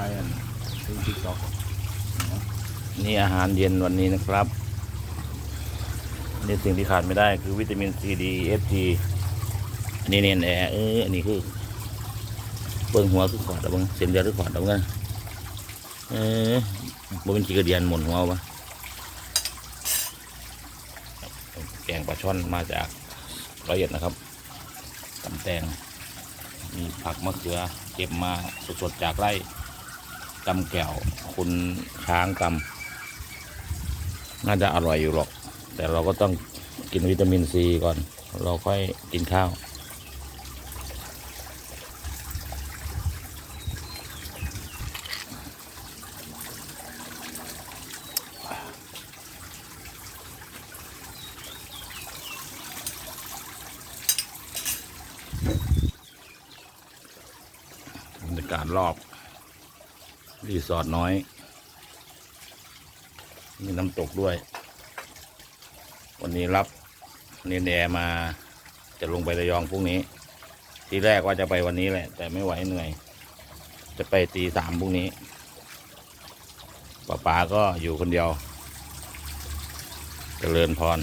ายอันติ๊กต็อกนี่อาหารเย็นวันนี้นะครับนี่สิ่งที่ขาดไม่ได้คือวิตามินซีดีเอฟทีอันนี้เนี่ยแอร์เอออันนี้คือเบิ้งหัวคือขอดเอาเบิ้งเส้นเลือดคือขอดเอาเบิ้งเออบ่เป็นขี้กระเดียนหมุนหัววะแกงปลาช่อนมาจากร้อยเอ็ดนะครับตำแตงมีผักมะเขือเก็บมาสดๆจากไร่ ตำแก้วคุณช้างตำน่าจะอร่อยอยู่หรอก แต่เราก็ต้องกินวิตามินซีก่อน เราค่อยกินข้าวบรรยากาศรอบ รีสอร์ทน้อย มีน้ำตกด้วย วันนี้รับเนนแอร์มาจะลงไประยองพรุ่งนี้ ทีแรกว่าจะไปวันนี้แหละ แต่ไม่ไหวเหนื่อย จะไปตีสามพรุ่งนี้ป้าป๋าก็อยู่คนเดียวจเจริญพร